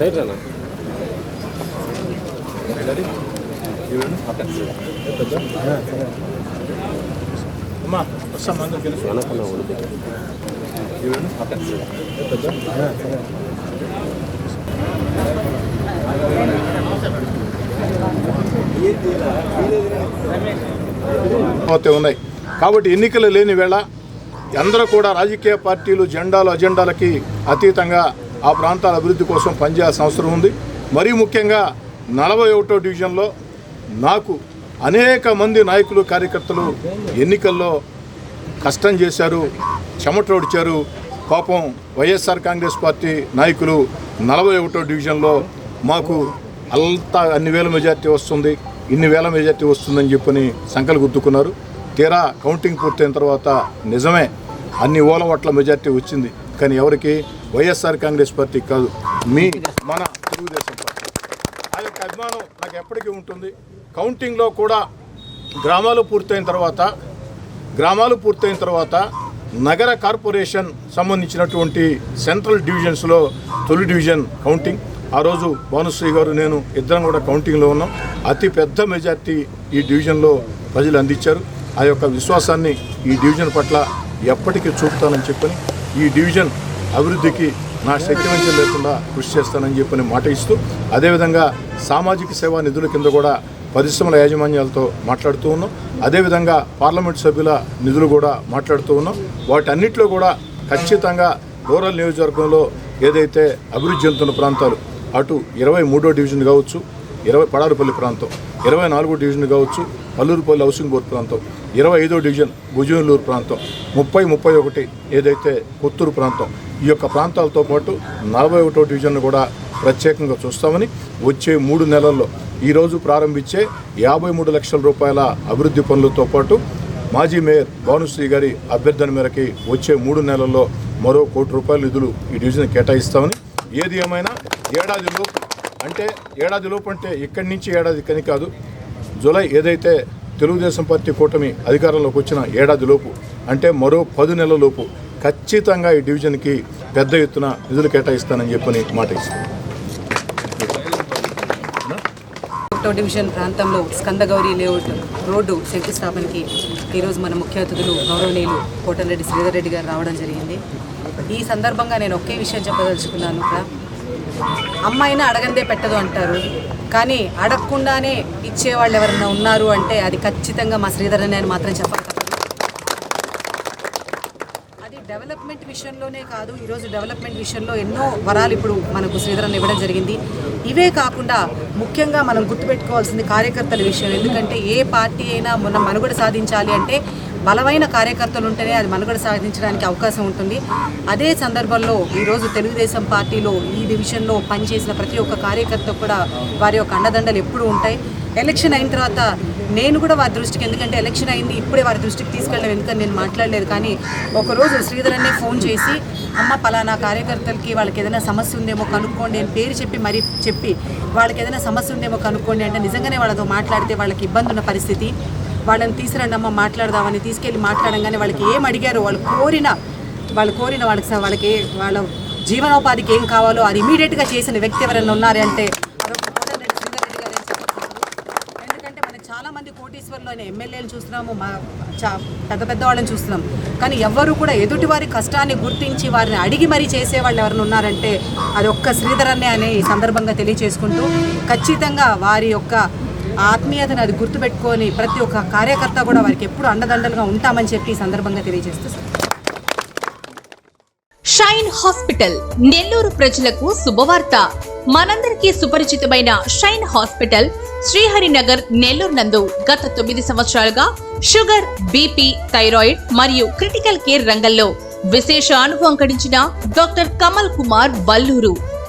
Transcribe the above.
Side అన్న అమ్మా వస్తాం వెనకన్నా ఉన్నాయి. కాబట్టి ఎన్నికలు లేని వేళ అందరూ కూడా రాజకీయ పార్టీలు జెండాలు అజెండాలకి అతీతంగా ఆ ప్రాంతాల అభివృద్ధి కోసం పనిచేయాల్సిన అవసరం ఉంది. మరీ ముఖ్యంగా నలభై ఒకటో డివిజన్లో నాకు అనేక మంది నాయకులు కార్యకర్తలు ఎన్నికల్లో కష్టం చేశారు చెమటోడిచారు పాపం వైఎస్ఆర్ కాంగ్రెస్ పార్టీ నాయకులు నలభై ఒకటో డివిజన్లో మాకు అంతా అన్ని వేల మెజార్టీ వస్తుంది ఇన్ని వేల మెజార్టీ వస్తుందని చెప్పని సంకలు గుద్దుకున్నారు తీరా కౌంటింగ్ పూర్తయిన తర్వాత నిజమే అన్ని ఓల ఓట్ల మెజార్టీ వచ్చింది. కానీ ఎవరికి వైఎస్ఆర్ కాంగ్రెస్ పార్టీ కాదు మీ మన తెలుగుదేశం పార్టీ. ఆ యొక్క అభిమానం నాకు ఎప్పటికీ ఉంటుంది. కౌంటింగ్లో కూడా గ్రామాలు పూర్తయిన తర్వాత గ్రామాలు పూర్తయిన తర్వాత నగర కార్పొరేషన్ సంబంధించినటువంటి సెంట్రల్ డివిజన్స్లో తొలి డివిజన్ కౌంటింగ్. ఆ రోజు భానుశ్రీ గారు నేను ఇద్దరం కూడా కౌంటింగ్లో ఉన్నాం. అతి పెద్ద మెజార్టీ ఈ డివిజన్లో ప్రజలు అందించారు. ఆ యొక్క విశ్వాసాన్ని ఈ డివిజన్ పట్ల ఎప్పటికీ చూపుతానని చెప్పని ఈ డివిజన్ అభివృద్ధికి నా శక్తి వంచన లేకుండా కృషి చేస్తానని చెప్పని మాట ఇస్తూ అదేవిధంగా సామాజిక సేవా నిధుల కింద కూడా పరిశ్రమల యాజమాన్యాలతో మాట్లాడుతూ ఉన్నాం. అదేవిధంగా పార్లమెంట్ సభ్యుల నిధులు కూడా మాట్లాడుతూ ఉన్నాం. వాటన్నిటిలో కూడా ఖచ్చితంగా రూరల్ నియోజకవర్గంలో ఏదైతే అభివృద్ధి చెందుతున్న ప్రాంతాలు అటు ఇరవై మూడో డివిజన్ కావచ్చు ఇరవై పడారుపల్లి ప్రాంతం ఇరవై నాలుగో డివిజన్ కావచ్చు పల్లూరుపల్లి హౌసింగ్ బోర్డు ప్రాంతం ఇరవై ఐదో డివిజన్ భుజనూరు ప్రాంతం ముప్పై ముప్పై ఒకటి ఏదైతే కొత్తూరు ప్రాంతం ఈ యొక్క ప్రాంతాలతో పాటు నలభై ఒకటో డివిజన్ కూడా ప్రత్యేకంగా చూస్తామని వచ్చే మూడు నెలల్లో ఈరోజు ప్రారంభించే యాభై మూడు లక్షల రూపాయల అభివృద్ధి పనులతో పాటు మాజీ మేయర్ భానుశ్రీ గారి అభ్యర్థన మేరకి వచ్చే మూడు నెలల్లో మరో కోటి రూపాయల నిధులు ఈ డివిజన్ కేటాయిస్తామని ఏది ఏమైనా ఏడాదిలో అంటే ఏడాది లోపు అంటే ఇక్కడి నుంచి ఏడాది కని కాదు జూలై ఏదైతే తెలుగుదేశం పార్టీ కూటమి అధికారంలోకి వచ్చిన ఏడాది లోపు అంటే మరో పది నెలల లోపు ఖచ్చితంగా ఈ డివిజన్కి పెద్ద ఎత్తున నిధులు కేటాయిస్తానని చెప్పని మాట ఇస్తాను ఒకటో డివిజన్ ప్రాంతంలో స్కందగౌరి లేఅవుట్ రోడ్డు శంకుస్థాపనకి ఈరోజు మన ముఖ్య అతిథులు గౌరవనీయులు కోటరెడ్డి శ్రీధర్ రెడ్డి గారు రావడం జరిగింది. ఈ సందర్భంగా నేను ఒకే విషయం చెప్పదలుచుకున్నాను. అమ్మాయిని అడగందే పెట్టదు అంటారు. కానీ అడగకుండానే ఇచ్చేవాళ్ళు ఎవరైనా ఉన్నారు అంటే అది ఖచ్చితంగా మా శ్రీధర్ అని మాత్రం చెప్పాలి అది డెవలప్మెంట్ విషయంలోనే కాదు ఈరోజు డెవలప్మెంట్ విషయంలో ఎన్నో వరాలు ఇప్పుడు మనకు శ్రీధరన్ ఇవ్వడం జరిగింది. ఇవే కాకుండా ముఖ్యంగా మనం గుర్తుపెట్టుకోవాల్సింది కార్యకర్తల విషయం. ఎందుకంటే ఏ పార్టీ అయినా మన మనుగడ సాధించాలి అంటే బలమైన కార్యకర్తలు ఉంటేనే అది మనుగడ సాధించడానికి అవకాశం ఉంటుంది. అదే సందర్భంలో ఈరోజు తెలుగుదేశం పార్టీలో ఈ డివిజన్లో పనిచేసిన ప్రతి ఒక్క కార్యకర్త కూడా వారి యొక్క అండదండలు ఎప్పుడూ ఉంటాయి. ఎలక్షన్ అయిన తర్వాత నేను కూడా వారి దృష్టికి ఎందుకంటే ఎలక్షన్ అయింది ఇప్పుడే వారి దృష్టికి తీసుకెళ్ళడం ఎందుకని నేను మాట్లాడలేదు. కానీ ఒకరోజు శ్రీధర్ అనే ఫోన్ చేసి అమ్మ పలానా కార్యకర్తలకి వాళ్ళకి ఏదైనా సమస్య ఉందేమో కనుక్కోండి అని పేరు చెప్పి మరీ చెప్పి వాళ్ళకి ఏదైనా సమస్య ఉందేమో కనుక్కోండి అంటే నిజంగానే వాళ్ళతో మాట్లాడితే వాళ్ళకి ఇబ్బంది ఉన్న పరిస్థితి. వాళ్ళని తీసుకురండమ్మా మాట్లాడదామని తీసుకెళ్ళి మాట్లాడంగానే వాళ్ళకి ఏం అడిగారో వాళ్ళు కోరిన వాళ్ళు కోరిన వాళ్ళకి వాళ్ళకి వాళ్ళ జీవనోపాధికి ఏం కావాలో అది ఇమీడియట్గా చేసిన వ్యక్తి ఎవరైనా ఉన్నారే అంటే ఎందుకంటే మనం చాలామంది మంది ఎమ్మెల్యేలు చూస్తున్నాము మా చా పెద్ద పెద్ద వాళ్ళని చూస్తున్నాం. కానీ ఎవరు కూడా ఎదుటి వారి కష్టాన్ని గుర్తించి వారిని అడిగి మరీ చేసే వాళ్ళు ఎవరైనా ఉన్నారంటే అది ఒక్క శ్రీధరన్నే అనే ఈ సందర్భంగా తెలియచేసుకుంటూ ఖచ్చితంగా వారి యొక్క ఆత్మీయతను అది గుర్తుపెట్టుకొని ప్రతి ఒక్క కార్యకర్త కూడా వారికి ఎప్పుడు అండదండలుగా ఉంటామని చెప్పి ఈ సందర్భంగా తెలియజేస్తూ సార్. షైన్ హాస్పిటల్ నెల్లూరు ప్రజలకు శుభవార్త. మనందరికీ సుపరిచితమైన షైన్ హాస్పిటల్ శ్రీహరినగర్ నెల్లూరు నందు గత తొమ్మిది సంవత్సరాలుగా షుగర్ బీపీ థైరాయిడ్ మరియు క్రిటికల్ కేర్ రంగంలో విశేష అనుభవం గడించిన doctor Kamal Kumar Valluru.